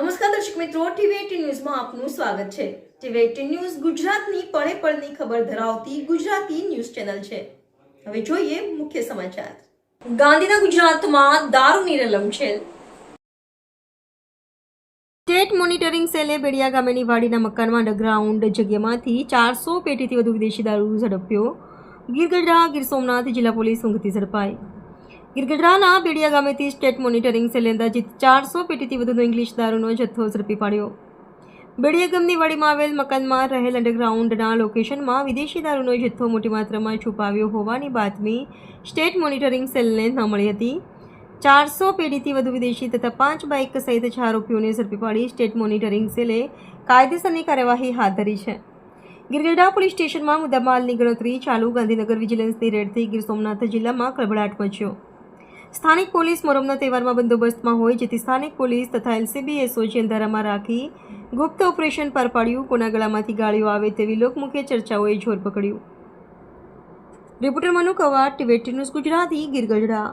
નમસ્કાર દર્શક મિત્રો ટીવી ન્યૂઝમાં આપનું સ્વાગત છે. ટીવી ન્યૂઝ ગુજરાતની પળે પળની ખબર ધરાવતી ગુજરાતી ન્યૂઝ ચેનલ છે. હવે જોઈએ મુખ્ય સમાચાર. ગાંધીના ગુજરાતમાં દારૂની છે. સ્ટેટ મોનિટરિંગ સેલે બેડિયા ગામેની વાડીના મકાનમાં અંડરગ્રાઉન્ડ જગ્યામાંથી ચારસો પેટીથી વધુ વિદેશી દારૂ ઝડપ્યો. ગીરગઢડા, ગીર સોમનાથ જિલ્લા પોલીસ ઊંઘતી ઝડપાઈ. ગીરગઢડાના બેડિયા ગામેથી સ્ટેટ મોનિટરિંગ સેલે અંદાજિત ચારસો પેટીથી વધુનો ઇંગ્લિશ દારૂનો જથ્થો ઝડપી પાડ્યો. બેડિયા ગામની વાડીમાં આવેલ મકાનમાં રહેલ અંડરગ્રાઉન્ડના લોકેશનમાં વિદેશી દારૂનો જથ્થો મોટી માત્રામાં છુપાવ્યો હોવાની બાતમી સ્ટેટ મોનિટરિંગ સેલને ન મળી હતી. ચારસો પેઢીથી વધુ વિદેશી તથા પાંચ બાઇક સહિત છ આરોપીઓને ઝડપી પાડી સ્ટેટ મોનિટરિંગ સેલે કાયદેસરની કાર્યવાહી હાથ ધરી છે. ગિરગઢડા પોલીસ સ્ટેશનમાં મુદ્દામાલની ગણતરી ચાલુ. ગાંધીનગર વિજિલન્સની રેડથી ગીર સોમનાથ જિલ્લામાં ખળભળાટ મચ્યો. સ્થાનિક પોલીસ મોરમના તહેવારમાં બંદોબસ્તમાં હોય, જેથી સ્થાનિક પોલીસ તથા એલસીબી એસઓજી અંધારામાં રાખી ગુપ્ત ઓપરેશન પાર પાડ્યું. કોના ગળામાંથી ગાળીઓ આવે તેવી લોકમુખ્ય ચર્ચાઓએ જોર પકડ્યું. રિપોર્ટર મનુ કવાટ ટીવેટી ન્યૂઝ ગુજરાતી, ગીરગઢડા.